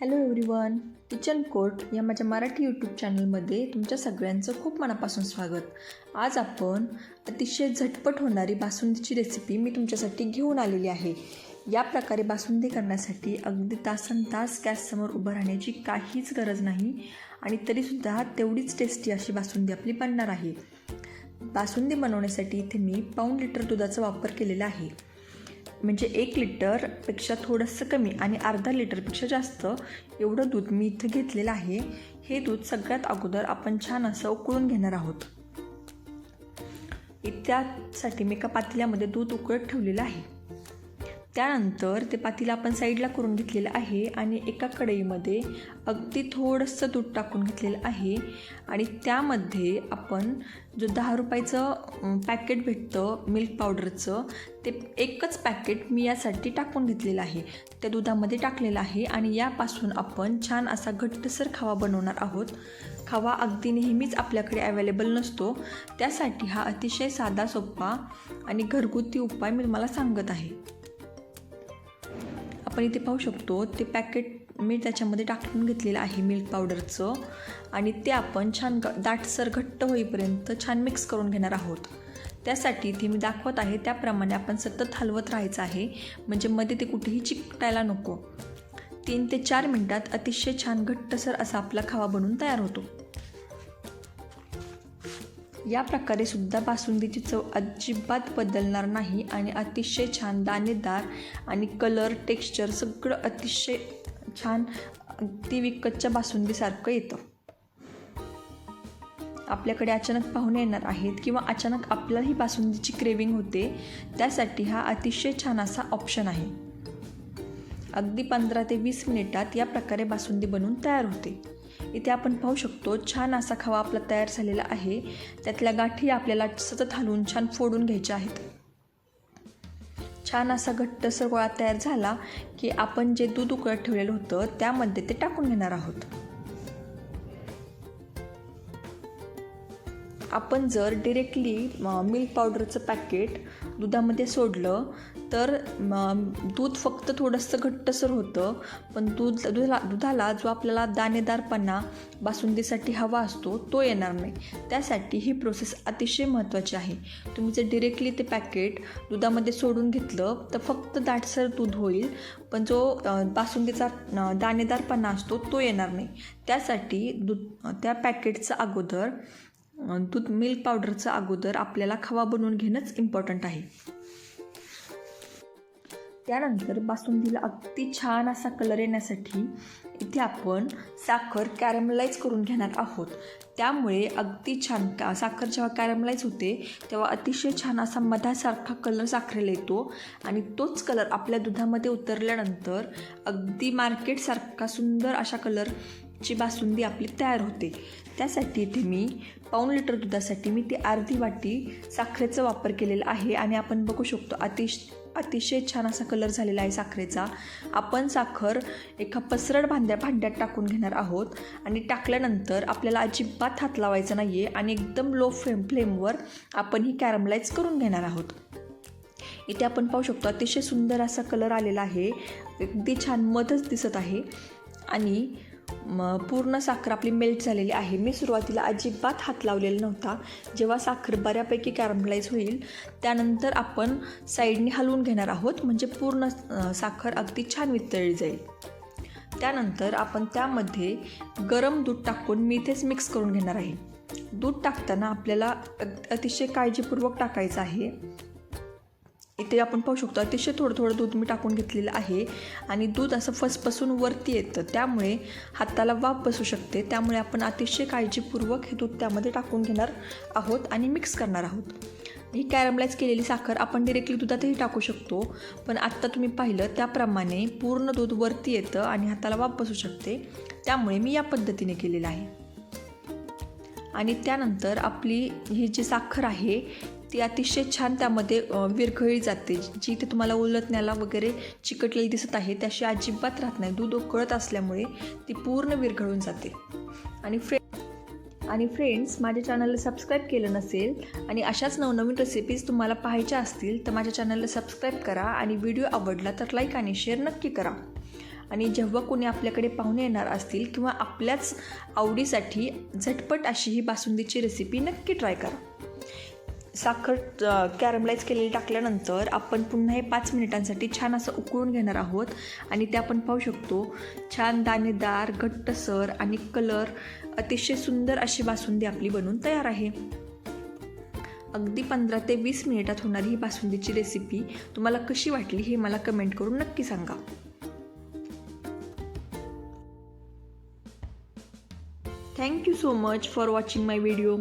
Hello everyone kitchen court या माझ्या Marathi YouTube चॅनलमध्ये तुमच्या सगळ्यांचं खूप मनापासून स्वागत. आज आपण अतिशय झटपट होणारी बासुंदीची रेसिपी मी तुमच्यासाठी घेऊन आलेली आहे. या प्रकारे बासुंदी करण्यासाठी अगदी तासन तास गॅससमोर उभं राहण्याची काहीच गरज नाही आणि तरीसुद्धा तेवढीच टेस्टी अशी बासुंदी आपली बनणार आहे. बासुंदी बनवण्यासाठी इथे मी पाऊण लिटर दुधाचा वापर केलेला आहे. म्हणजे एक लिटरपेक्षा थोडंसं कमी आणि अर्धा लिटरपेक्षा जास्त एवढं दूध मी इथं घेतलेलं आहे. हे दूध सगळ्यात अगोदर आपण छान असं उकळून घेणार आहोत. त्यासाठी मी एका पातेल्यामध्ये दूध उकळत ठेवलेलं आहे. त्यानंतर ते पातीला आपण साईडला करून घेतलेलं आहे आणि एका कढईमध्ये अगदी थोडंसं दूध टाकून घेतलेलं आहे. आणि त्यामध्ये आपण जो दहा रुपयाचं पॅकेट भेटतं मिल्क पावडरचं ते एकच पॅकेट मी यासाठी टाकून घेतलेलं आहे. त्या दुधामध्ये टाकलेलं आहे आणि यापासून आपण छान असा घट्टसर खावा बनवणार आहोत. खावा अगदी नेहमीच आपल्याकडे अवेलेबल नसतो. त्यासाठी हा अतिशय साधा सोपा आणि घरगुती उपाय मी तुम्हाला सांगत आहे. आपण इथे पाहू शकतो ते पॅकेट मी त्याच्यामध्ये टाकून घेतलेलं आहे मिल्क पावडरचं आणि ते आपण छान ग दाटसर घट्ट होईपर्यंत छान मिक्स करून घेणार आहोत. त्यासाठी इथे मी दाखवत आहे त्याप्रमाणे आपण सतत हलवत राहायचं आहे. म्हणजे मध्ये ते कुठेही चिकटायला नको. तीन ते चार मिनटात अतिशय छान घट्टसर असा आपला खावा बनून तयार होतो. या प्रकारे सुद्धा बासुंदीची चव अजिबात बदलणार नाही आणि अतिशय छान दाणेदार आणि कलर टेक्स्चर सगळं अतिशय छान अगदी विकतच्या बासुंदीसारखं येतं. आपल्याकडे अचानक पाहुणे येणार आहेत किंवा अचानक आपल्याही बासुंदीची क्रेविंग होते त्यासाठी हा अतिशय छान असा ऑप्शन आहे. अगदी पंधरा ते वीस मिनिटात या प्रकारे बासुंदी बनवून तयार होते. इथे आपण पाहू शकतो छान असा खवा आपला तयार झालेला आहे. त्यातल्या गाठी आपल्याला सतत हलवून छान फोडून घ्यायच्या आहेत. छान असा घट्टसर गोळा तयार झाला की आपण जे दूध उकळत ठेवलेलं होतं त्यामध्ये ते टाकून घेणार आहोत. आपण जर डिरेक्टली मिल्क पावडरचं पॅकेट दुधामध्ये सोडलं तर दूध फक्त थोडंसं घट्टसर होतं पण दूध दुधाला दुधाला जो आपल्याला दाणेदारपणा बासुंदीसाठी हवा असतो तो येणार नाही. त्यासाठी ही प्रोसेस अतिशय महत्त्वाची आहे. तुम्ही जर डिरेक्टली ते पॅकेट दुधामध्ये सोडून घेतलं तर फक्त दाटसर दूध होईल पण जो बासुंदीचा दाणेदारपणा असतो तो येणार नाही. त्यासाठी दूध त्या पॅकेटचं अगोदर दूध मिल्क पावडरचं अगोदर आपल्याला खवा बनवून घेणंच इम्पॉर्टंट आहे. त्यानंतर बासुंदीला अगदी छान असा कलर येण्यासाठी इथे आपण साखर कॅरमलाईज करून घेणार आहोत. त्यामुळे अगदी छान का साखर जेव्हा कॅरमलाईज होते तेव्हा अतिशय छान असा मधासारखा कलर साखरेला येतो आणि तोच कलर आपल्या दुधामध्ये उतरल्यानंतर अगदी मार्केटसारखा सुंदर अशा कलरची बासुंदी आपली तयार होते. त्यासाठी इथे मी पाऊण लिटर दुधासाठी मी ती अर्धी वाटी साखरेचा वापर केलेला आहे आणि आपण बघू शकतो अतिश अतिशय छान असा कलर झालेला आहे साखरेचा. आपण साखर एका पसरड भांड्या भांड्यात टाकून घेणार आहोत. आणि टाकल्यानंतर आपल्याला अजिबात हात लावायचा नाही आहे आणि एकदम लो फ्लेम फ्लेमवर आपण ही कॅरमलाईज करून घेणार आहोत. इथे आपण पाहू शकतो अतिशय सुंदर असा कलर आलेला आहे. अगदी छान मधच दिसत आहे. आणि म पूर्ण साखर आपली मेल्ट झालेली आहे. मी सुरुवातीला अजिबात हात लावलेला नव्हता. जेव्हा साखर बऱ्यापैकी कॅरमलाइज होईल त्यानंतर आपण साईडने हलवून घेणार आहोत. म्हणजे पूर्ण साखर अगदी छान वितळली जाईल. त्यानंतर आपण त्यामध्ये गरम दूध टाकून मी इथेच मिक्स करून घेणार आहे. दूध टाकताना आपल्याला अतिशय काळजीपूर्वक टाकायचं आहे. इथे आपण पाहू शकतो अतिशय थोडं थोडं दूध मी टाकून घेतलेलं आहे. आणि दूध असं फसफसून वरती येतं. त्यामुळे हाताला वाफ बसू शकते. त्यामुळे आपण अतिशय काळजीपूर्वक हे दूध त्यामध्ये टाकून घेणार आहोत आणि मिक्स करणार आहोत. ही कॅरमलाइज केलेली साखर आपण डिरेक्टली दुधातही टाकू शकतो. पण आत्ता तुम्ही पाहिलं त्याप्रमाणे पूर्ण दूध वरती येतं आणि हाताला वाफ बसू शकते. त्यामुळे मी या पद्धतीने केलेलं आहे. आणि त्यानंतर आपली ही जी साखर आहे ती अतिशय छान त्यामध्ये विरघळली जाते. जी ते तुम्हाला उलटण्याला वगैरे चिकटलेली दिसत आहे त्याशी अजिबात राहत नाही. दूध उकळत असल्यामुळे ती पूर्ण विरघळून जाते. आणि फ्रे आणि फ्रेंड्स माझ्या चॅनलला सबस्क्राईब केलं नसेल आणि अशाच नवनवीन रेसिपीज तुम्हाला पाहायच्या असतील तर माझ्या चॅनलला सबस्क्राईब करा आणि व्हिडिओ आवडला तर लाईक आणि शेअर नक्की करा. आणि जेव्हा कोणी आपल्याकडे पाहुणे येणार असतील किंवा आपल्याच आवडीसाठी झटपट अशी ही बासुंदीची रेसिपी नक्की ट्राय करा. साखर कॅरमलाईज केलेली टाकल्यानंतर आपण पुन्हा हे पाच मिनिटांसाठी छान असं उकळून घेणार आहोत. आणि ते आपण पाहू शकतो छान दाणेदार घट्टसर आणि कलर अतिशय सुंदर अशी बासुंदी आपली बनून तयार आहे. अगदी पंधरा ते वीस मिनिटात होणारी ही बासुंदीची रेसिपी तुम्हाला कशी वाटली हे मला कमेंट करून नक्की सांगा. Thank you so much for watching my video